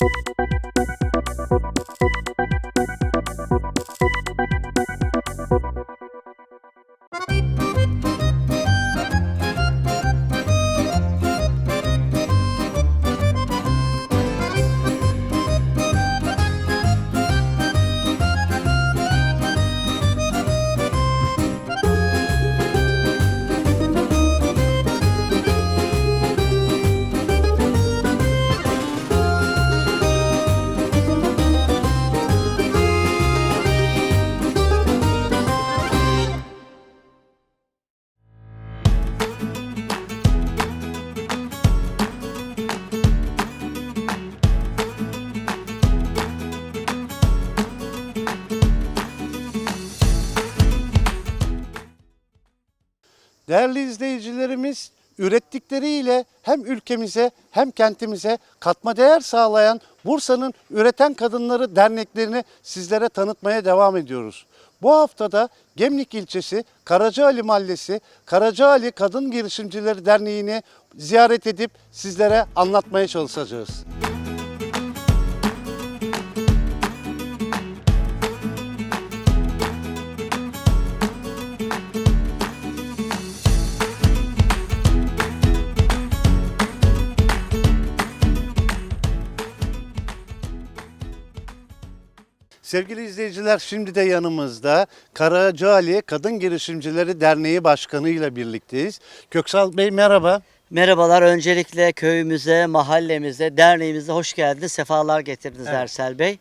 you Değerli izleyicilerimiz, ürettikleriyle hem ülkemize hem kentimize katma değer sağlayan Bursa'nın Üreten Kadınları Derneklerini sizlere tanıtmaya devam ediyoruz. Bu haftada Gemlik ilçesi Karacaali Mahallesi Karacaali Kadın Girişimcileri Derneği'ni ziyaret edip sizlere anlatmaya çalışacağız. Sevgili izleyiciler şimdi de yanımızda Karacaali Kadın Girişimcileri Derneği Başkanı ile birlikteyiz. Köksal Bey merhaba. Merhabalar. Öncelikle köyümüze, mahallemize, derneğimize hoş geldiniz. Sefalar getirdiniz Evet. Ersel Bey.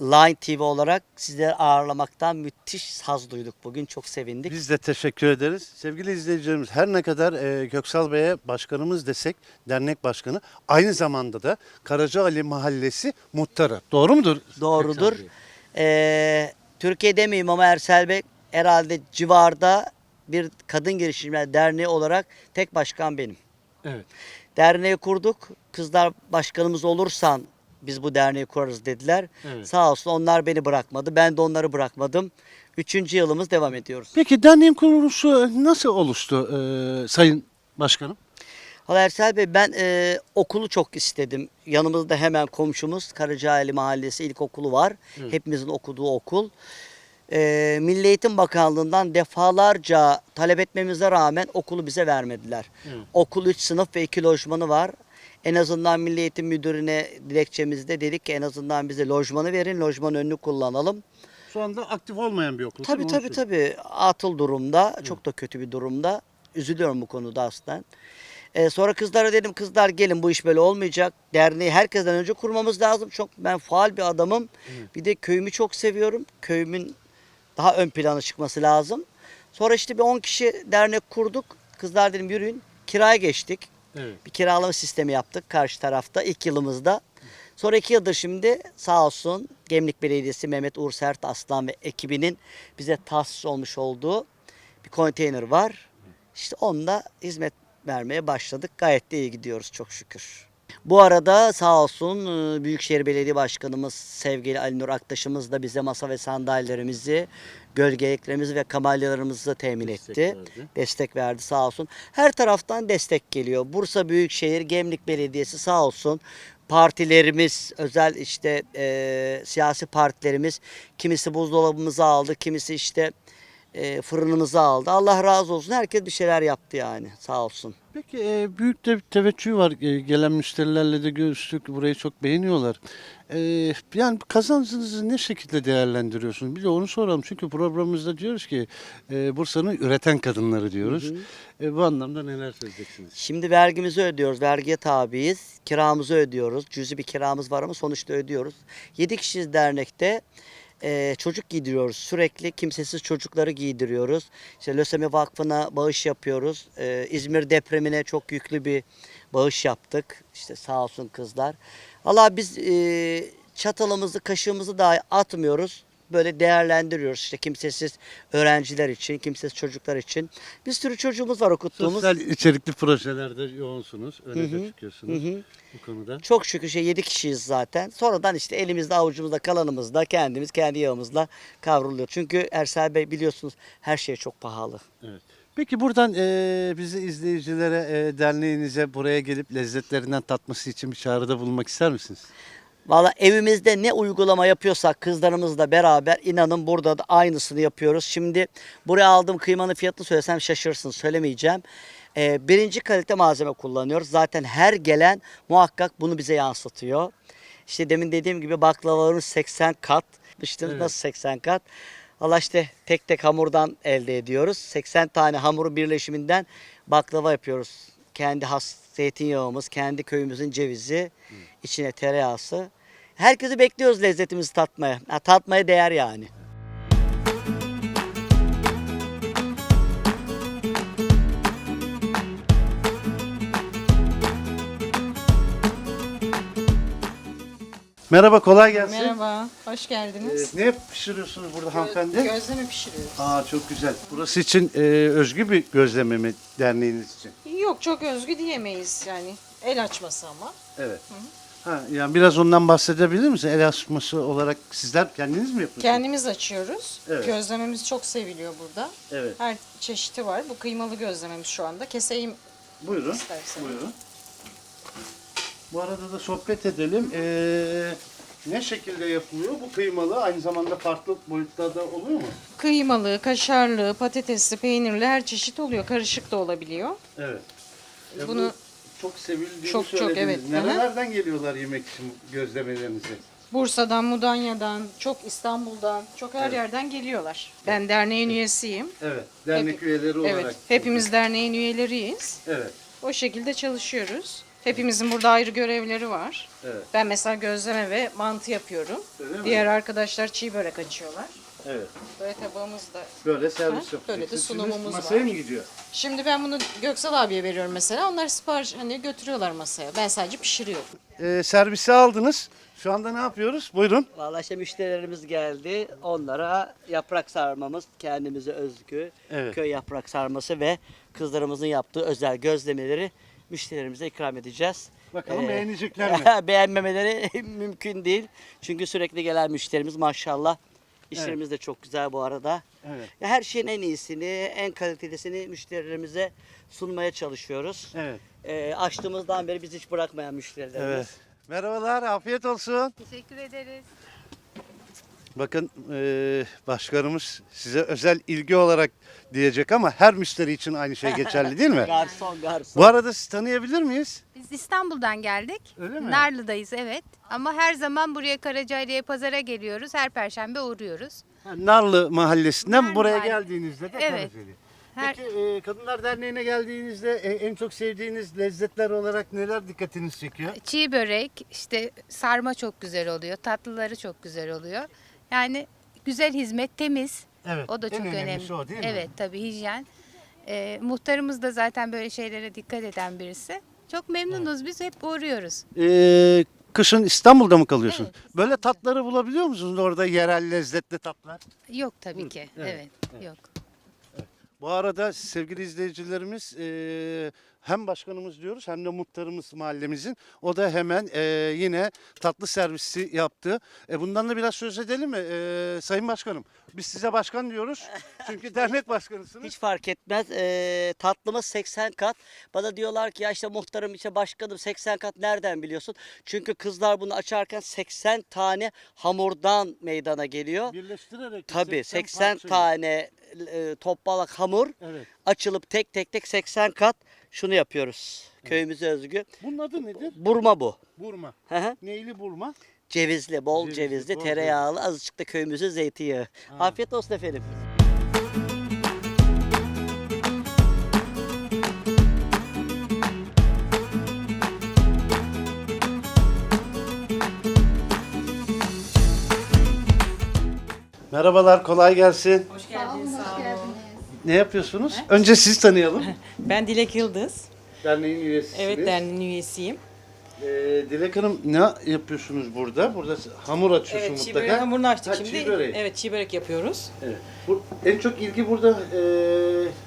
Line TV olarak sizleri ağırlamaktan müthiş haz duyduk bugün. Çok sevindik. Biz de teşekkür ederiz. Sevgili izleyicilerimiz her ne kadar e, Köksal Bey'e başkanımız desek, dernek başkanı aynı zamanda da Karacaali Mahallesi muhtarı. Doğru mudur? Doğrudur. Ee, Türkiye demeyeyim ama Ersel Bey herhalde civarda bir kadın girişimciler derneği olarak tek başkan benim. Evet. Derneği kurduk. Kızlar başkanımız olursan biz bu derneği kurarız dediler. Evet. Sağ olsun onlar beni bırakmadı. Ben de onları bırakmadım. Üçüncü yılımız devam ediyoruz. Peki derneğin kuruluşu nasıl oluştu e, Sayın Başkanım? Valla Ersel Bey ben e, okulu çok istedim. Yanımızda hemen komşumuz Karacaali Mahallesi İlkokulu var. Evet. Hepimizin okuduğu okul. E, Milli Eğitim Bakanlığı'ndan defalarca talep etmemize rağmen okulu bize vermediler. Evet. Okul 3 sınıf ve 2 lojmanı var. En azından Milli Eğitim Müdürü'ne dilekçemizde dedik ki en azından bize lojmanı verin, lojman önünü kullanalım. Şu anda aktif olmayan bir okul. Tabii tabii söyleyeyim. tabii. Atıl durumda. Çok da kötü bir durumda. Üzülüyorum bu konuda aslında. Ee, sonra kızlara dedim kızlar gelin bu iş böyle olmayacak. Derneği herkesten önce kurmamız lazım. Çok ben faal bir adamım. Bir de köyümü çok seviyorum. Köyümün daha ön plana çıkması lazım. Sonra işte bir 10 kişi dernek kurduk. Kızlar dedim yürüyün. Kiraya geçtik. Evet. Bir kiralama sistemi yaptık karşı tarafta ilk yılımızda. Sonra iki yıldır şimdi sağ olsun Gemlik Belediyesi Mehmet Uğur Sert Aslan ve ekibinin bize tahsis olmuş olduğu bir konteyner var. İşte onunla hizmet vermeye başladık. Gayet de iyi gidiyoruz çok şükür. Bu arada sağ olsun e, Büyükşehir Belediye Başkanımız sevgili Ali Nur Aktaş'ımız da bize masa ve sandalyelerimizi, gölgeliklerimizi ve kamelyalarımızı temin Destek etti verdi. destek verdi sağ olsun. Her taraftan destek geliyor. Bursa Büyükşehir, Gemlik Belediyesi sağ olsun. Partilerimiz, özel işte e, siyasi partilerimiz kimisi buzdolabımızı aldı, kimisi işte e, fırınımızı aldı. Allah razı olsun. Herkes bir şeyler yaptı yani. Sağ olsun. Peki e, büyük de bir teveccüh var. E, gelen müşterilerle de görüştük. Burayı çok beğeniyorlar. E, yani kazancınızı ne şekilde değerlendiriyorsunuz? Bir de onu soralım. Çünkü programımızda diyoruz ki e, Bursa'nın üreten kadınları diyoruz. E, bu anlamda neler söyleyeceksiniz? Şimdi vergimizi ödüyoruz. Vergiye tabiiz. Kiramızı ödüyoruz. Cüzi bir kiramız var ama sonuçta ödüyoruz. 7 kişiyiz dernekte. Ee, çocuk giydiriyoruz. Sürekli kimsesiz çocukları giydiriyoruz. İşte Lösemi Vakfı'na bağış yapıyoruz. Ee, İzmir depremine çok yüklü bir bağış yaptık. İşte sağ olsun kızlar. Allah biz e, çatalımızı, kaşığımızı dahi atmıyoruz. Böyle değerlendiriyoruz işte kimsesiz öğrenciler için, kimsesiz çocuklar için. Bir sürü çocuğumuz var okuttuğumuz. Sosyal içerikli projelerde yoğunsunuz. Öne Hı de hı, çıkıyorsunuz hı hı. bu konuda. Çok şükür şey 7 kişiyiz zaten. Sonradan işte elimizde avucumuzda kalanımızda kendimiz kendi yağımızla kavruluyor. Çünkü Ersel Bey biliyorsunuz her şey çok pahalı. Evet. Peki buradan e, bizi izleyicilere, e, derneğinize buraya gelip lezzetlerinden tatması için bir çağrıda bulunmak ister misiniz? Valla evimizde ne uygulama yapıyorsak kızlarımızla beraber inanın burada da aynısını yapıyoruz. Şimdi buraya aldığım kıymanın fiyatını söylesem şaşırsın söylemeyeceğim. Ee, birinci kalite malzeme kullanıyoruz. Zaten her gelen muhakkak bunu bize yansıtıyor. İşte demin dediğim gibi baklavaların 80 kat. Düşünün Evet. nasıl 80 kat. Allah işte tek tek hamurdan elde ediyoruz. 80 tane hamurun birleşiminden baklava yapıyoruz. Kendi has zeytinyağımız, kendi köyümüzün cevizi, içine tereyağısı. Herkesi bekliyoruz lezzetimizi tatmaya. Ha, tatmaya değer yani. Merhaba, kolay gelsin. Merhaba, hoş geldiniz. ne pişiriyorsunuz burada hanımefendi? Gözleme pişiriyoruz. Aa çok güzel. Burası için e, özgü bir gözleme mi derneğiniz için? Yok çok özgü diyemeyiz yani. El açması ama. Evet. Ha, yani biraz ondan bahsedebilir misin? El açması olarak sizler kendiniz mi yapıyorsunuz? Kendimiz açıyoruz. Evet. Gözlememiz çok seviliyor burada. Evet. Her çeşidi var. Bu kıymalı gözlememiz şu anda. Keseyim. Buyurun. İstersen. Buyurun. Bu arada da sohbet edelim. Ee, ne şekilde yapılıyor? Bu kıymalı aynı zamanda farklı boyutlarda oluyor mu? Kıymalı, kaşarlı, patatesli, peynirli her çeşit oluyor. Karışık da olabiliyor. Evet. E, Bunu- bu çok sevildiğini Çok, çok, söylediniz. evet. Hı hı. Nerelerden geliyorlar yemek için gözlemelerinizi? Bursa'dan, Mudanya'dan, çok İstanbul'dan, çok her Evet. yerden geliyorlar. Ben derneğin üyesiyim. Evet. Dernek Hep- üyeleri olarak. Evet, hepimiz derneğin üyeleriyiz. Evet. O şekilde çalışıyoruz. Hepimizin burada ayrı görevleri var. Evet. Ben mesela gözleme ve mantı yapıyorum. Öyle mi? Diğer arkadaşlar çiğ börek açıyorlar. Evet. Böyle tabağımız da. Böyle servis Ha, yapacaksınız. böyle de sunumumuz masaya var. mı gidiyor? Şimdi ben bunu Göksal abiye veriyorum mesela. Onlar sipariş hani götürüyorlar masaya. Ben sadece pişiriyorum. Ee, servisi aldınız. Şu anda ne yapıyoruz? Buyurun. Vallahi işte müşterilerimiz geldi. Onlara yaprak sarmamız kendimize özgü. Evet. Köy yaprak sarması ve kızlarımızın yaptığı özel gözlemeleri müşterilerimize ikram edeceğiz. Bakalım Ee, beğenecekler mi? Beğenmemeleri mümkün değil. Çünkü sürekli gelen müşterimiz maşallah. İşlerimiz de çok güzel bu arada. Evet. Ya Her şeyin en iyisini, en kalitelisini müşterilerimize sunmaya çalışıyoruz. Evet. Ee, açtığımızdan beri bizi hiç bırakmayan müşterilerimiz. Evet. Merhabalar, afiyet olsun. Teşekkür ederiz. Bakın eee, başkanımız size özel ilgi olarak diyecek ama her müşteri için aynı şey geçerli değil mi? Garson, garson. Bu arada sizi tanıyabilir miyiz? Biz İstanbul'dan geldik. Öyle mi? Narlı'dayız evet. Ama her zaman buraya Karacaali'ye pazara geliyoruz. Her perşembe uğruyoruz. Ha, Narlı mahallesinden Narlı buraya mahalle. geldiğinizde de Evet. Her Peki eee, Kadınlar Derneği'ne geldiğinizde e, en çok sevdiğiniz lezzetler olarak neler dikkatinizi çekiyor? çiğ börek, işte sarma çok güzel oluyor. Tatlıları çok güzel oluyor. Yani güzel hizmet, temiz. Evet. O da en çok önemlisi önemli. o değil mi? evet tabii hijyen. Ee, muhtarımız da zaten böyle şeylere dikkat eden birisi. Çok memnunuz biz hep uğruyoruz. Eee, kışın İstanbul'da mı kalıyorsunuz? Evet. Böyle tatları bulabiliyor musunuz orada yerel lezzetli tatlar? Yok tabii ki. evet, Evet, yok. Bu arada sevgili izleyicilerimiz eee, hem başkanımız diyoruz hem de muhtarımız mahallemizin. O da hemen eee, yine tatlı servisi yaptı. E, bundan da biraz söz edelim mi? Eee, Sayın Başkanım biz size başkan diyoruz. Çünkü dernek başkanısınız. Hiç fark etmez. Ee, tatlımız 80 kat. Bana diyorlar ki ya işte muhtarım işte başkanım 80 kat nereden biliyorsun? Çünkü kızlar bunu açarken 80 tane hamurdan meydana geliyor. Birleştirerek. Tabii 80 parçayı. tane e, topbalak hamur Evet. Açılıp tek tek tek 80 kat şunu yapıyoruz. Köyümüze özgü. Bunun adı nedir? Burma bu. Burma. Hı hı. Neyli burma? Cevizli, bol Cevizli, cevizli, bol tereyağlı, azıcık da köyümüzün zeytinyağı. Afiyet olsun efendim. Merhabalar kolay gelsin. Hoş geldiniz. Ne yapıyorsunuz? Önce sizi tanıyalım. Ben Dilek Yıldız. Derneğin üyesisiniz. Evet derneğin üyesiyim. Ee, Dilek Hanım ne yapıyorsunuz burada? Burada hamur açıyorsun Evet çiğ mutlaka. börek hamurunu açtık Ha, şimdi. Çiğ böreği. Evet çiğ börek yapıyoruz. Evet. Bu, en çok ilgi burada e,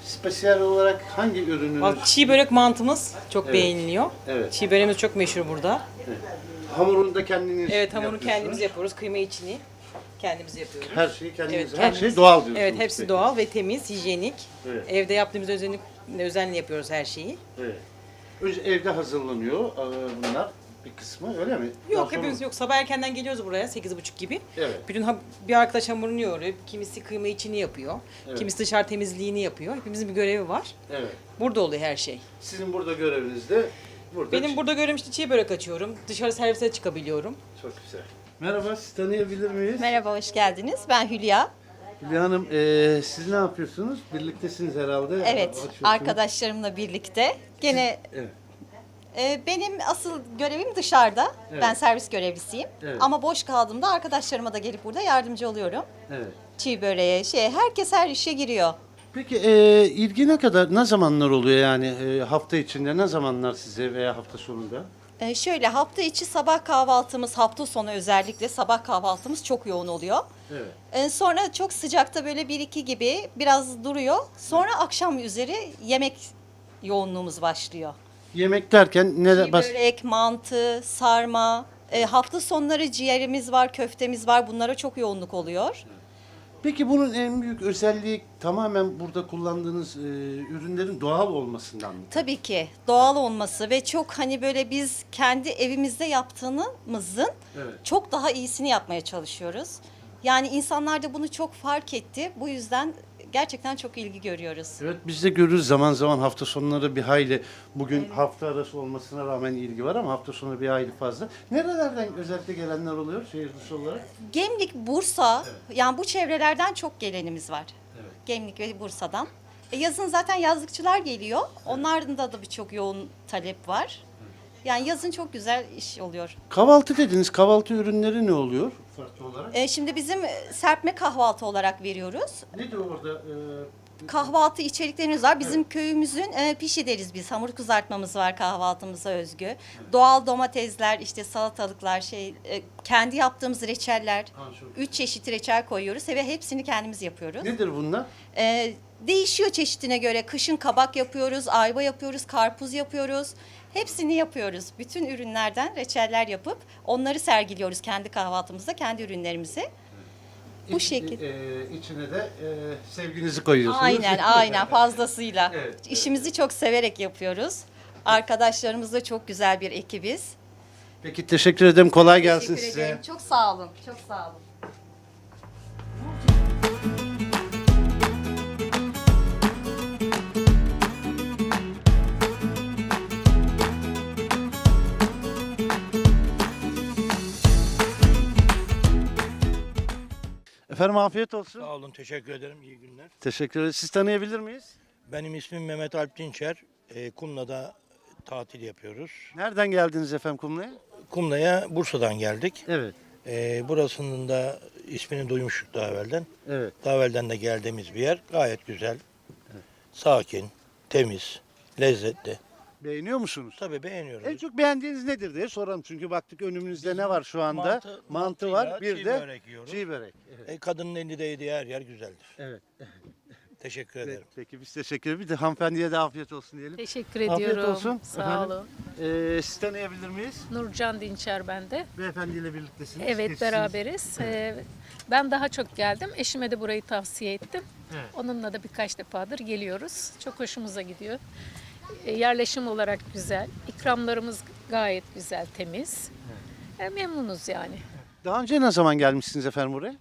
spesiyel olarak hangi ürününüz? Bak çiğ börek mantımız çok Evet. beğeniliyor. Evet. Çiğ böreğimiz çok meşhur burada. Hamurunu da kendiniz Evet hamurunu yapıyorsunuz. kendimiz yapıyoruz. Kıyma içini kendimiz yapıyoruz. Her şeyi kendiniz, Evet, her kendimiz. şey doğal diyorsunuz. Evet, hepsi peki. doğal ve temiz, hijyenik. Evet. Evde yaptığımız özenli, özenle yapıyoruz her şeyi. Evet. Önce evde hazırlanıyor e, bunlar bir kısmı öyle mi? Daha Yok sonra- hepimiz yok. Sabah erkenden geliyoruz buraya 8.30 gibi. Evet. Bütün ha- bir arkadaş hamurunu yoğuruyor. Kimisi kıyma içini yapıyor. Evet. Kimisi dışarı temizliğini yapıyor. Hepimizin bir görevi var. Evet. Burada oluyor her şey. Sizin burada göreviniz de burada. Benim burada görevim işte çiğ börek açıyorum. Dışarı servise çıkabiliyorum. Çok güzel. Merhaba, sizi tanıyabilir miyiz? Merhaba, hoş geldiniz. Ben Hülya. Hülya Hanım, e, siz ne yapıyorsunuz? Birliktesiniz herhalde. Evet, arkadaşlarımla birlikte. Gene Evet. e, benim asıl görevim dışarıda. Evet. Ben servis görevlisiyim. Evet. Ama boş kaldığımda arkadaşlarıma da gelip burada yardımcı oluyorum. Evet. Çiğ böreğe, şey, herkes her işe giriyor. Peki e, ilgi ne kadar, ne zamanlar oluyor yani e, hafta içinde, ne zamanlar size veya hafta sonunda? E, şöyle hafta içi sabah kahvaltımız, hafta sonu özellikle sabah kahvaltımız çok yoğun oluyor. Evet. E, sonra çok sıcakta böyle 1-2 gibi biraz duruyor. Sonra akşam üzeri yemek yoğunluğumuz başlıyor. Yemek derken ne Çiğ bas- börek, mantı, sarma. E, hafta sonları ciğerimiz var, köftemiz var. Bunlara çok yoğunluk oluyor. Peki bunun en büyük özelliği tamamen burada kullandığınız e, ürünlerin doğal olmasından mı? Tabii ki doğal olması ve çok hani böyle biz kendi evimizde yaptığımızın Evet. çok daha iyisini yapmaya çalışıyoruz. Yani insanlar da bunu çok fark etti. Bu yüzden gerçekten çok ilgi görüyoruz. Evet biz de görürüz zaman zaman hafta sonları bir hayli bugün hafta arası olmasına rağmen ilgi var ama hafta sonu bir hayli fazla. Nerelerden özellikle gelenler oluyor şehir dışı olarak? Gemlik, Bursa yani bu çevrelerden çok gelenimiz var. Evet. Gemlik ve Bursa'dan. E, yazın zaten yazlıkçılar geliyor. Onların da da birçok yoğun talep var. Yani yazın çok güzel iş oluyor. Kahvaltı dediniz. Kahvaltı ürünleri ne oluyor farklı olarak? E, şimdi bizim e, serpme kahvaltı olarak veriyoruz. Ne de orada? e, Kahvaltı içeriklerimiz var. Bizim köyümüzün e, pişi deriz biz. Hamur kızartmamız var kahvaltımıza özgü. Doğal domatesler, işte salatalıklar, şey e, kendi yaptığımız reçeller. Anşov. Üç çeşit reçel koyuyoruz ve hepsini kendimiz yapıyoruz. Nedir bunlar? Ee, değişiyor çeşitine göre. Kışın kabak yapıyoruz, ayva yapıyoruz, karpuz yapıyoruz. Hepsini yapıyoruz. Bütün ürünlerden reçeller yapıp onları sergiliyoruz kendi kahvaltımızda, kendi ürünlerimizi. Bu İç- şekil. e, içine de e, sevginizi koyuyorsunuz. Aynen, aynen fazlasıyla. Evet, evet. İşimizi çok severek yapıyoruz. Arkadaşlarımızla çok güzel bir ekibiz. Peki teşekkür ederim. Kolay gelsin Teşekkür size. ederim. Çok sağ olun. Çok sağ olun. Efendim afiyet olsun. Sağ olun, teşekkür ederim. İyi günler. Teşekkür ederiz. Siz tanıyabilir miyiz? Benim ismim Mehmet Alp Dinçer. E, Kumla'da tatil yapıyoruz. Nereden geldiniz efendim Kumlu'ya? Kumla'ya Bursa'dan geldik. Evet. E, burasının da ismini duymuştuk daha evvelden. Evet. Daha evvelden de geldiğimiz bir yer. Gayet güzel, sakin, temiz, lezzetli. Beğeniyor musunuz? Tabii beğeniyoruz. En çok beğendiğiniz nedir diye soralım. Çünkü baktık önümüzde ne var şu anda? mantı- Mantı, var. Bir çiğ de börek yiyoruz. çiğ börek. Evet. E, kadının eli değdiği her yer güzeldir. evet. Teşekkür ederim. Peki biz teşekkür ederiz. Bir de hanımefendiye de afiyet olsun diyelim. Teşekkür Afiyet ediyorum. olsun. Sağ Efendim? olun. Ee, siz tanıyabilir miyiz? Nurcan Dinçer ben de. Beyefendiyle birliktesiniz. Evet Eşiniz- beraberiz. Ee, ben daha çok geldim. Eşime de burayı tavsiye ettim. Evet. Onunla da birkaç defadır geliyoruz. Çok hoşumuza gidiyor. Ee, yerleşim olarak güzel. İkramlarımız gayet güzel, temiz. Ee, memnunuz yani. Daha önce ne zaman gelmişsiniz efendim buraya?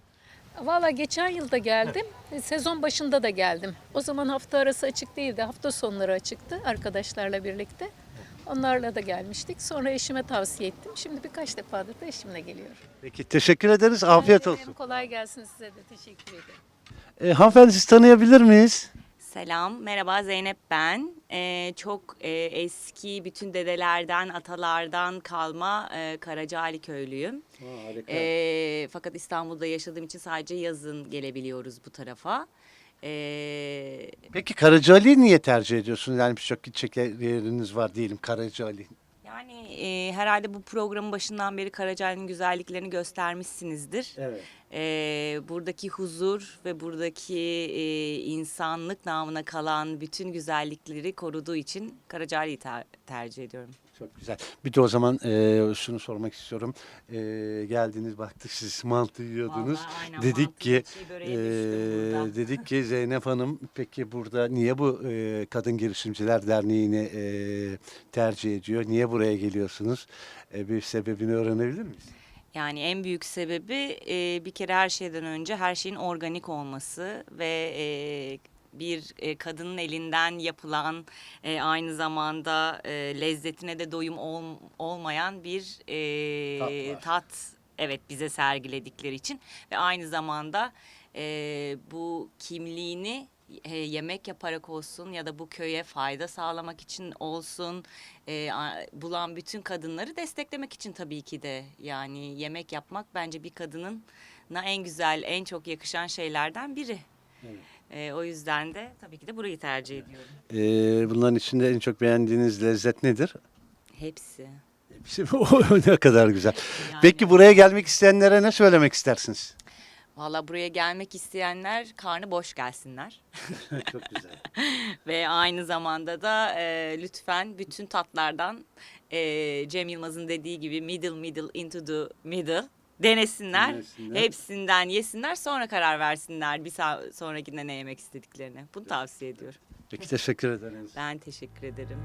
Valla geçen yılda geldim. Sezon başında da geldim. O zaman hafta arası açık değildi. Hafta sonları açıktı arkadaşlarla birlikte. Onlarla da gelmiştik. Sonra eşime tavsiye ettim. Şimdi birkaç defadır da eşimle geliyorum. Peki teşekkür ederiz. Afiyet olsun. Kolay gelsin size de. Teşekkür ederim. Ee, hanımefendi siz tanıyabilir miyiz? Selam, merhaba Zeynep ben. Ee, çok e, eski bütün dedelerden, atalardan kalma e, Karacaali köylüyüm. harika. Ee, fakat İstanbul'da yaşadığım için sadece yazın gelebiliyoruz bu tarafa. Ee, Peki Karacaali'yi niye tercih ediyorsunuz? Yani birçok gidecek yeriniz var diyelim Karacaali. Yani e, herhalde bu programın başından beri Karacaali'nin güzelliklerini göstermişsinizdir. Evet. Ee, buradaki huzur ve buradaki e, insanlık namına kalan bütün güzellikleri koruduğu için Karacaali'yi ter- tercih ediyorum. Çok güzel. Bir de o zaman e, şunu sormak istiyorum. E, geldiniz baktık siz mantı yiyordunuz. Vallahi aynen, dedik mantı, ki e, dedik ki Zeynep Hanım peki burada niye bu e, Kadın Girişimciler Derneği'ni e, tercih ediyor? Niye buraya geliyorsunuz? E, bir sebebini öğrenebilir miyiz? Yani en büyük sebebi e, bir kere her şeyden önce her şeyin organik olması ve e, bir e, kadının elinden yapılan e, aynı zamanda e, lezzetine de doyum ol- olmayan bir e, Tat evet bize sergiledikleri için. Ve aynı zamanda e, bu kimliğini e, yemek yaparak olsun ya da bu köye fayda sağlamak için olsun e, a- bulan bütün kadınları desteklemek için tabii ki de. Yani yemek yapmak bence bir kadının na en güzel en çok yakışan şeylerden biri. E, o yüzden de tabii ki de burayı tercih ediyorum. E, bunların içinde en çok beğendiğiniz lezzet nedir? Hepsi. Hepsi o ne kadar güzel. Peki buraya gelmek isteyenlere ne söylemek istersiniz? Valla buraya gelmek isteyenler karnı boş gelsinler. Çok güzel. Ve aynı zamanda da e, lütfen bütün tatlardan e, Cem Yılmaz'ın dediği gibi middle middle into the middle denesinler. Denesinler. Hepsinden yesinler sonra karar versinler bir sonrakinde ne yemek istediklerini. Bunu tavsiye ediyorum. Peki teşekkür ederiz. Ben teşekkür ederim.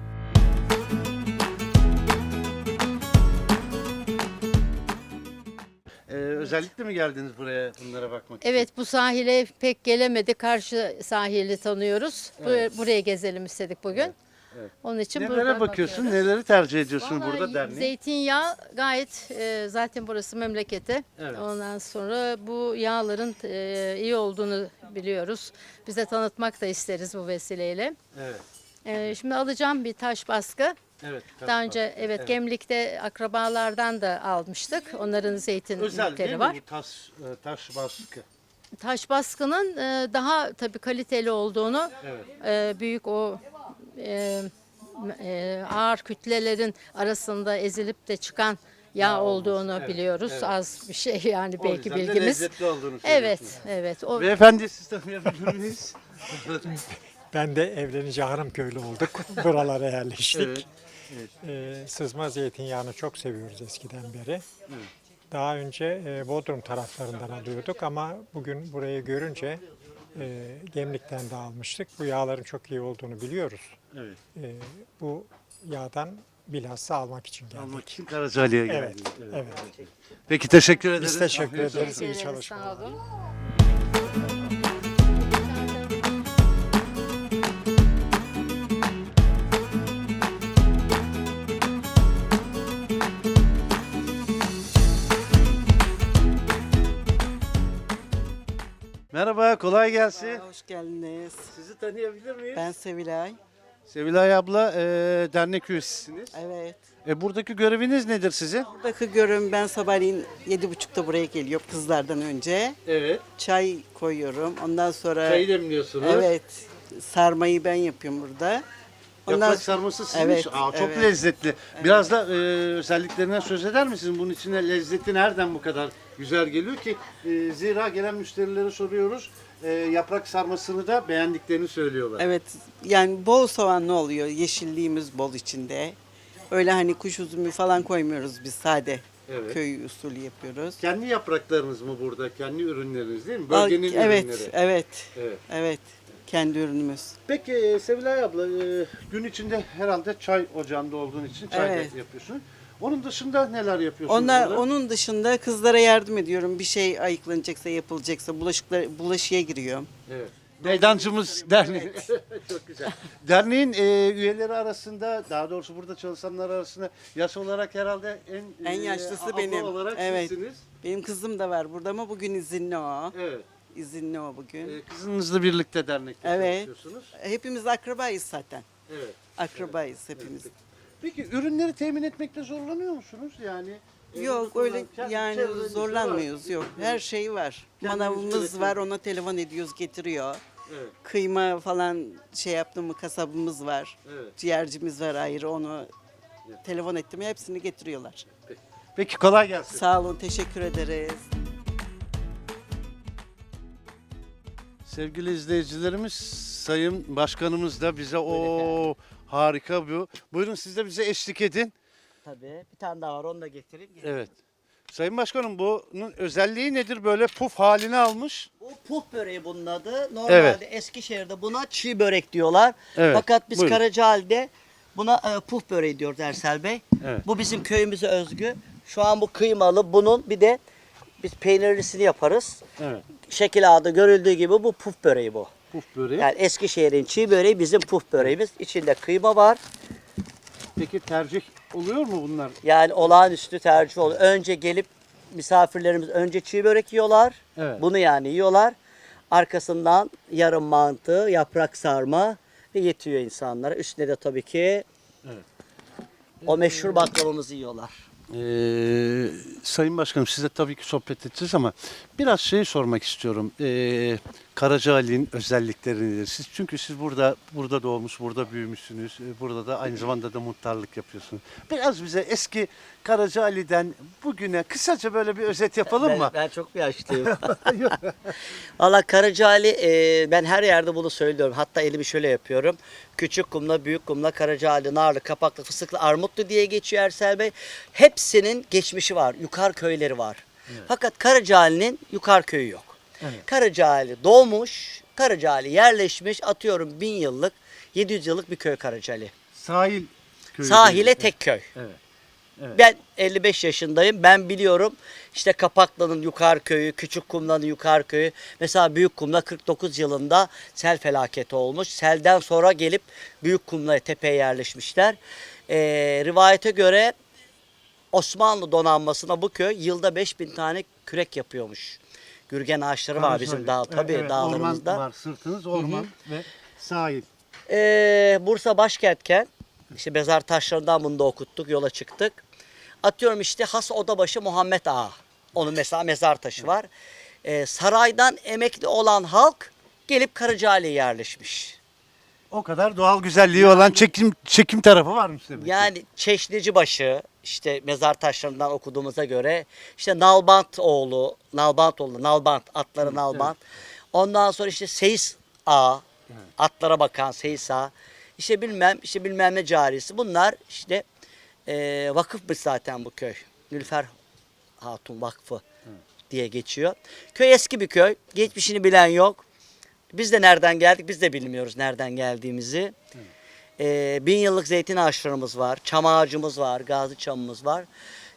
Ee, özellikle mi geldiniz buraya bunlara bakmak için? Evet bu sahile pek gelemedi. Karşı sahili tanıyoruz. Bu- Buraya gezelim istedik bugün. evet. Onun için Nelere buradan bakıyorsun? bakıyoruz. Neleri tercih ediyorsun Vallahi burada derneği? Zeytinyağı gayet e, zaten burası memleketi. Evet. Ondan sonra bu yağların e, iyi olduğunu biliyoruz. Bize tanıtmak da isteriz bu vesileyle. Evet. E, şimdi alacağım bir taş baskı. Evet. Daha önce evet, Gemlik'te akrabalardan da almıştık. Onların Özel zeytinlikleri değil mi var. bu taş, e, taş baskı? Taş baskının e, daha tabii kaliteli olduğunu, Evet. e, büyük o e, e, ağır kütlelerin arasında ezilip de çıkan yağ, Yağ olması, olduğunu evet, biliyoruz. evet. Az bir şey yani O belki bilgimiz. Evet, evet. O Beyefendi siz tanıyabilir miyiz? Ben de evlenince hanım köylü olduk. Buralara yerleştik. Evet, Ee, sızma zeytinyağını çok seviyoruz eskiden beri. Daha önce e, Bodrum taraflarından alıyorduk ama bugün burayı görünce e, Gemlik'ten de almıştık. Bu yağların çok iyi olduğunu biliyoruz. evet. E, bu yağdan bilhassa almak için geldik. Almak için Karacaali'ye Evet, geldiniz. evet. Peki teşekkür ederiz. Biz teşekkür ederiz. İyi çalışmalar. sağ olun. Merhaba, kolay gelsin. Hoş geldiniz. Sizi tanıyabilir miyiz? Ben Sevilay. Sevilay abla, e, dernek üyesisiniz. Evet. E, buradaki göreviniz nedir sizin? Buradaki görün ben sabahleyin yedi buçukta buraya geliyorum kızlardan önce. Evet. Çay koyuyorum. Ondan sonra Çayı demliyorsunuz. evet sarmayı ben yapıyorum burada. Yaprak sarması sizin Evet, Aa, çok evet. lezzetli. Biraz da e, özelliklerinden söz eder misiniz? Bunun içine lezzeti nereden bu kadar güzel geliyor ki? E, zira gelen müşterilere soruyoruz. E, yaprak sarmasını da beğendiklerini söylüyorlar. Evet yani bol soğanlı oluyor. Yeşilliğimiz bol içinde. Öyle hani kuş üzümü falan koymuyoruz biz sade. Evet. Köy usulü yapıyoruz. Kendi yapraklarınız mı burada? Kendi ürünleriniz değil mi? Al- Bölgenin evet, ürünleri. evet, Evet. evet. Kendi ürünümüz. Peki e, Sevilay abla, e, gün içinde herhalde çay ocağında olduğun için çay da Evet. yapıyorsun. Onun dışında neler yapıyorsunuz? Onlar burada? onun dışında kızlara yardım ediyorum. Bir şey ayıklanacaksa, yapılacaksa bulaşıklar bulaşığa giriyorum. Evet. Meydancımız derneği. Çok güzel. Derneğin e, üyeleri arasında, daha doğrusu burada çalışanlar arasında yaş olarak herhalde en En e, yaşlısı abla benim. olarak Evet. sizsiniz. Benim kızım da var burada ama bugün izinli o. Evet. İzinli o bugün. E, kızınızla birlikte dernekte Evet. çalışıyorsunuz. Hepimiz akrabayız zaten. Evet. Akrabayız hepimiz. Peki ürünleri temin etmekte zorlanıyor musunuz? Yani e, Yok öyle yani zorlanmıyoruz var. yok. Her şey var. Kendiniz Manavımız var ona telefon ediyoruz getiriyor. Evet. Kıyma falan şey yaptım mı kasabımız var. Evet. Ciğercimiz var ayrı onu telefon ettim hepsini getiriyorlar. Peki kolay gelsin. Sağ olun teşekkür ederiz. Sevgili izleyicilerimiz, Sayın Başkanımız da bize o harika bu. Buyurun siz de bize eşlik edin. tabii. Bir tane daha var onu da getireyim. Evet. Sayın Başkanım bunun özelliği nedir? Böyle puf halini almış. Bu puf böreği bunun adı. Normalde Evet. Eskişehir'de buna çiğ börek diyorlar. Evet, Fakat biz buyurun. Karacaali'de buna e, puf böreği diyoruz Ersel Bey. Evet. Bu bizim köyümüze özgü. Şu an bu kıymalı. Bunun bir de biz peynirlisini yaparız. Evet. Şekil ağda görüldüğü gibi bu puf böreği bu. Puf böreği. Yani Eskişehir'in çiğ böreği bizim puf böreğimiz. İçinde kıyma var. Peki tercih oluyor mu bunlar? Yani olağanüstü tercih oluyor. Önce gelip misafirlerimiz önce çiğ börek yiyorlar. Evet. Bunu yani yiyorlar. Arkasından yarım mantı, yaprak sarma ve yetiyor insanlara. Üstüne de tabii ki o meşhur baklavamızı yiyorlar. Ee, Sayın Başkanım size tabii ki sohbet edeceğiz ama biraz şey sormak istiyorum. Ee, Karacaali'nin özellikleri nedir? Siz çünkü siz burada burada doğmuş, burada büyümüşsünüz. Ee, Burada da aynı zamanda da muhtarlık yapıyorsunuz. Biraz bize eski Karacaali'den bugüne kısaca böyle bir özet yapalım ben, mı? Ben çok bir yaşlıyım. Valla Karacaali e, ben her yerde bunu söylüyorum. Hatta elimi şöyle yapıyorum. Küçük kumla, büyük kumla, Karacaali, Narlı, Kapaklı, Fıstıklı, Armutlu diye geçiyor Ersel Bey. Hepsinin geçmişi var. Yukarı köyleri var. Fakat Karacaali'nin yukarı köyü yok. Karacaali doğmuş, Karacaali yerleşmiş atıyorum bin yıllık, 700 yıllık bir köy Karacaali. Sahil köyü. Sahile tek köy. Evet. Evet. Ben 55 yaşındayım. Ben biliyorum işte Kapaklı'nın yukarı köyü, Küçük Kumla'nın yukarı köyü. Mesela Büyük Kumla 49 yılında sel felaketi olmuş. Selden sonra gelip Büyük Kumla'ya tepeye yerleşmişler. Ee, rivayete göre Osmanlı donanmasına bu köy yılda 5000 tane kürek yapıyormuş. Gürgen ağaçları var bizim dağ, tabii Evet, dağlarımızda. Orman var, sırtınız orman ve sahil. Ee, Bursa başkentken işte mezar taşlarından bunu da okuttuk, yola çıktık. Atıyorum işte Has Odabaşı Muhammed Ağa. Onun mesela mezar taşı var. Ee, saraydan emekli olan halk gelip Karacaali'ye yerleşmiş. O kadar doğal güzelliği olan çekim çekim tarafı varmış demek. ki. Yani Çeşnicibaşı işte mezar taşlarından okuduğumuza göre işte Nalbant oğlu, Nalbant oğlu, Nalbant, atları Nalbant. Ondan sonra işte Seyis Ağa, atlara bakan Seyis Ağa. İşte bilmem, işte bilmem ne carisi. Bunlar işte e, vakıfmış zaten bu köy. Nülfer Hatun Vakfı diye geçiyor. Köy eski bir köy. Geçmişini bilen yok. Biz de nereden geldik biz de bilmiyoruz nereden geldiğimizi. Ee, bin yıllık zeytin ağaçlarımız var, çam ağacımız var, gazi çamımız var.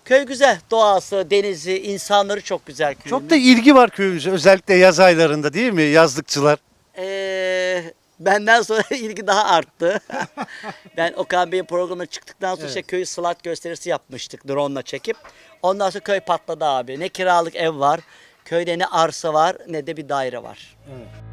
Köy güzel, doğası, denizi, insanları çok güzel köyümüz. Çok da ilgi var köyümüze özellikle yaz aylarında değil mi yazlıkçılar? Ee, benden sonra ilgi daha arttı. ben Okan Bey'in programına çıktıktan sonra işte köyü slot gösterisi yapmıştık drone'la çekip. Ondan sonra köy patladı abi. Ne kiralık ev var, köyde ne arsa var ne de bir daire var. Evet.